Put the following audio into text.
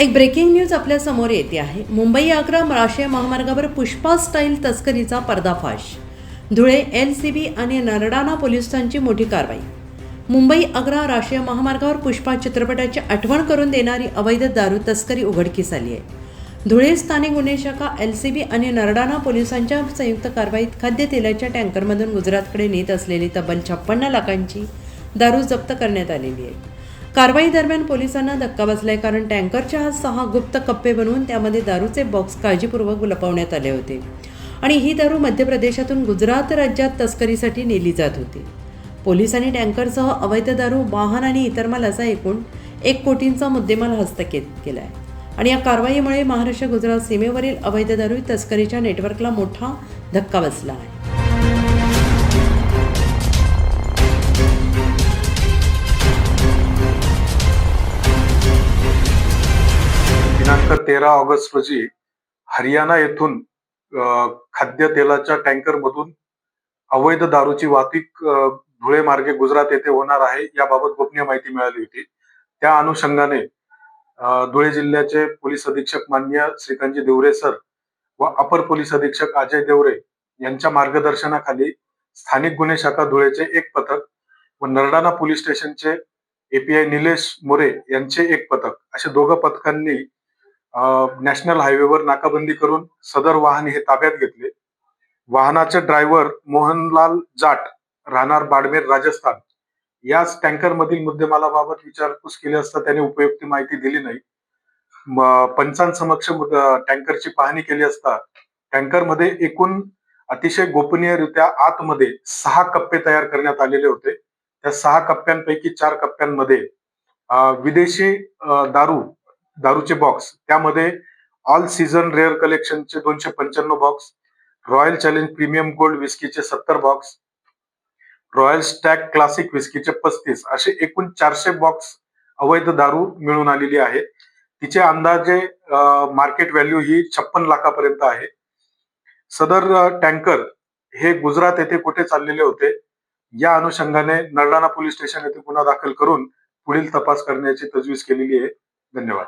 एक breaking news आपल्यासमोर येते आहे. मुंबई आग्रा राष्ट्रीय महामार्गावर पुष्पा स्टाईल तस्करीचा पर्दाफाश. धुळे एल सी बी आणि नरडाणा पोलिसांची मोठी कारवाई. मुंबई आग्रा राष्ट्रीय महामार्गावर पुष्पा चित्रपटाची आठवण करून देणारी अवैध दारू तस्करी उघडकीस आली आहे. धुळे स्थानिक गुन्हे शाखा एल सी बी आणि नरडाणा पोलिसांच्या संयुक्त कारवाईत खाद्यतेलाच्या टँकरमधून गुजरातकडे नेत असलेली तब्बल छप्पन्न लाखांची दारू जप्त करण्यात आलेली आहे. कारवाई दरम्यान पोलिसांना धक्का बसलाय कारण टँकरच्या हा सहा गुप्त कप्पे बनवून त्यामध्ये दारूचे बॉक्स काळजीपूर्वक लपवण्यात आले होते. आणि ही दारू मध्य प्रदेशातून गुजरात राज्यात तस्करीसाठी नेली जात होती. पोलिसांनी टँकरसह अवैध दारू वाहन आणि इतर माल असा एकूण एक कोटींचा मुद्देमाल हस्तकेत केला आहे आणि या कारवाईमुळे महाराष्ट्र गुजरात सीमेवरील अवैध दारू तस्करीच्या नेटवर्कला मोठा धक्का बसला आहे. दिनांक तेरा ऑगस्ट रोजी हरियाणा येथून खाद्य तेलाच्या टँकर मधून अवैध दारूची वाहतूक धुळे मार्गे गुजरात येथे होणार आहे याबाबत गोपनीय माहिती मिळाली होती. त्या अनुषंगाने धुळे जिल्ह्याचे पोलीस अधीक्षक मान्य श्रीकांतजी देवरे सर व अपर पोलीस अधीक्षक अजय देवरे यांच्या मार्गदर्शनाखाली स्थानिक गुन्हे शाखा धुळेचे एक पथक व नरडाणा पोलीस स्टेशनचे एपीआय निलेश मोरे यांचे एक पथक अशा दोघं पथकांनी नॅशनल हायवेवर नाकाबंदी करून सदर वाहन हे ताब्यात घेतले. वाहनाचे ड्रायव्हर मोहनलाल जाट राहणार बाडमेर राजस्थान. याच टँकर मधील मुद्देमालाबाबत विचारपूस केली असता त्याने उपयुक्त माहिती दिली नाही. पंचांसमक्ष टँकरची पाहणी केली असता टँकरमध्ये एकूण अतिशय गोपनीयरित्या आतमध्ये सहा कप्पे तयार करण्यात आलेले होते. त्या सहा कप्प्यांपैकी चार कप्प्यांमध्ये विदेशी दारू दारूचे बॉक्स त्यामध्ये ऑल सीझन रेअर कलेक्शनचे दोनशे पंच्याण्णव box royal challenge premium gold विस्कीचे सत्तर बॉक्स रॉयल स्टॅक क्लासिक विस्कीचे पस्तीस. असे एकूण चारशे बॉक्स अवैध दारू मिळून आलेली आहे. तिचे अंदाजे मार्केट व्हॅल्यू ही छप्पन लाखापर्यंत आहे. सदर टँकर हे गुजरात येथे कुठे चाललेले होते? या अनुषंगाने नरडाणा पोलीस स्टेशन येथे गुन्हा दाखल करून पुढील तपास करण्याची तजवीज केलेली आहे. धन्यवाद.